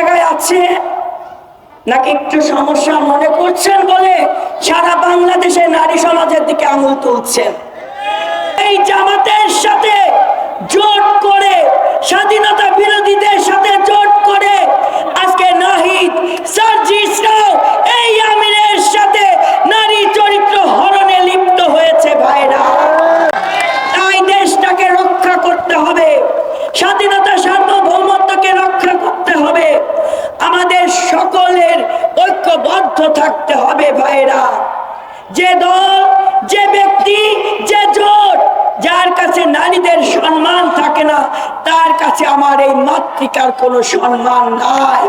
জায়গায় আছে? নাকি একটু সমস্যা মনে করছেন বলে সারা বাংলাদেশে নারী সমাজের দিকে আঙুল তুলছেন? এই জামাতের সাথে জোট করে স্বাধীনতা বিরোধীদের সাথে জোট করে আজকে নাহিদ সার্জিসরাও এই আমিরের সাথে নারী চরিত্র হরণে লিপ্ত হয়েছে ভাইরা তাই দেশটাকে রক্ষা করতে হবে স্বাধীনতা সার্বভৌমত্বকে রক্ষা করতে হবে আমাদের সকলের ঐক্যবদ্ধ থাকতে হবে ভাইরা যে দল, যে ব্যক্তি, যে জোট, যার কাছে নারীদের সম্মান থাকে না, তার কাছে আমার এই মাতৃকার কোনো সম্মান নাই।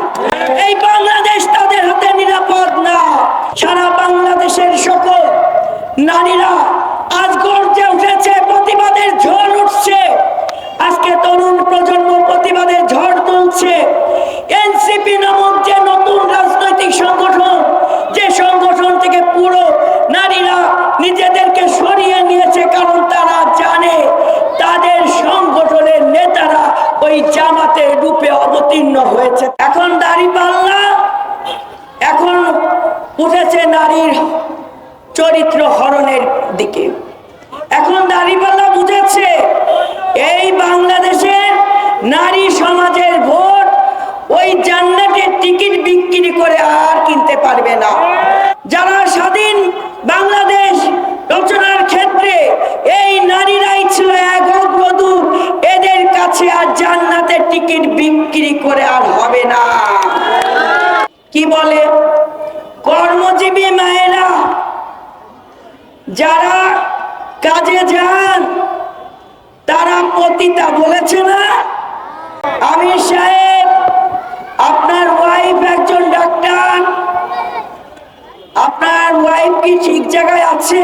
নারীর চরিত্র হরণের দিকে। এখন দাঁড়িপাল্লা বুঝেছে, এই বাংলাদেশের নারী সমাজের ভোট ওই জান্নাতের টিকিট বিক্রি করে আর কিনতে পারবে না। যারা স্বাধীন বাংলাদেশ রচনার ক্ষেত্রে এই নারীরাই ছিল এক অগ্রদূত, এদের কাছে আর জান্নাতের টিকিট বিক্রি করে আর হবে না। কি বলে? যারা কাজে যান, তারা পতিতা বলেছে না? আমির সাহেব, আপনার ওয়াইফ একজন ডাক্তার। আপনার ওয়াইফ কি ঠিক জায়গায় আছে?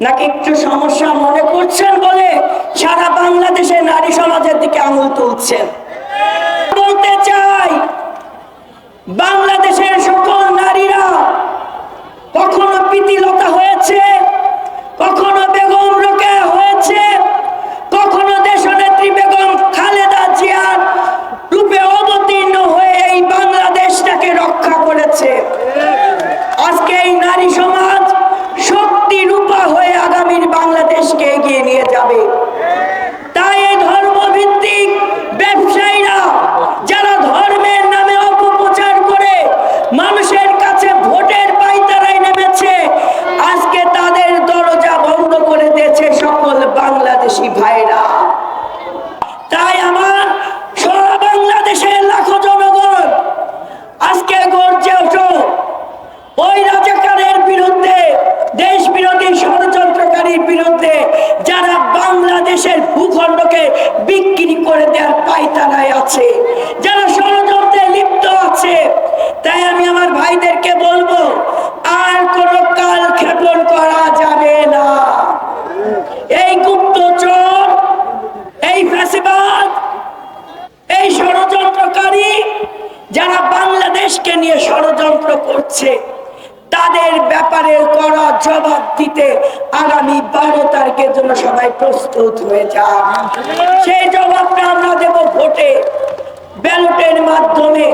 নাকি একটু সমস্যা মনে করছেন বলে সারা বাংলাদেশে নারী সমাজের দিকে আঙুল তুলছেন? বলতে চাই বাংলাদেশের বাংলাদেশি ভাইরা। তাই আমার সারা বাংলাদেশের লাখো জনগণ আজকে গর্জে ওঠো। ওই রাজাকারের বিরুদ্ধে দেশ বিরোধী ষড়যন্ত্রকারীর বিরুদ্ধে যারা বাংলাদেশের ভূখণ্ডকে বিক্রি করে দেওয়ার পাইতারায় আছে, যারা ষড়যন্ত্রে লিপ্ত আছে, তাই আমি আমার ভাইদেরকে বলব আর কোনো কাল ক্ষেপণ করা যাবে না এই গুপ্তচর, এই ফ্যাসিবাদ, এই ষড়যন্ত্রকারী যারা বাংলাদেশকে নিয়ে ষড়যন্ত্র করছে, তাদের ব্যাপারে করা জবাব দিতে আগামী বারো তারিখের জন্য সবাই প্রস্তুত হয়ে যান। সেই জবাবটা আমরা দেব ভোটে, ব্যালটের মাধ্যমে।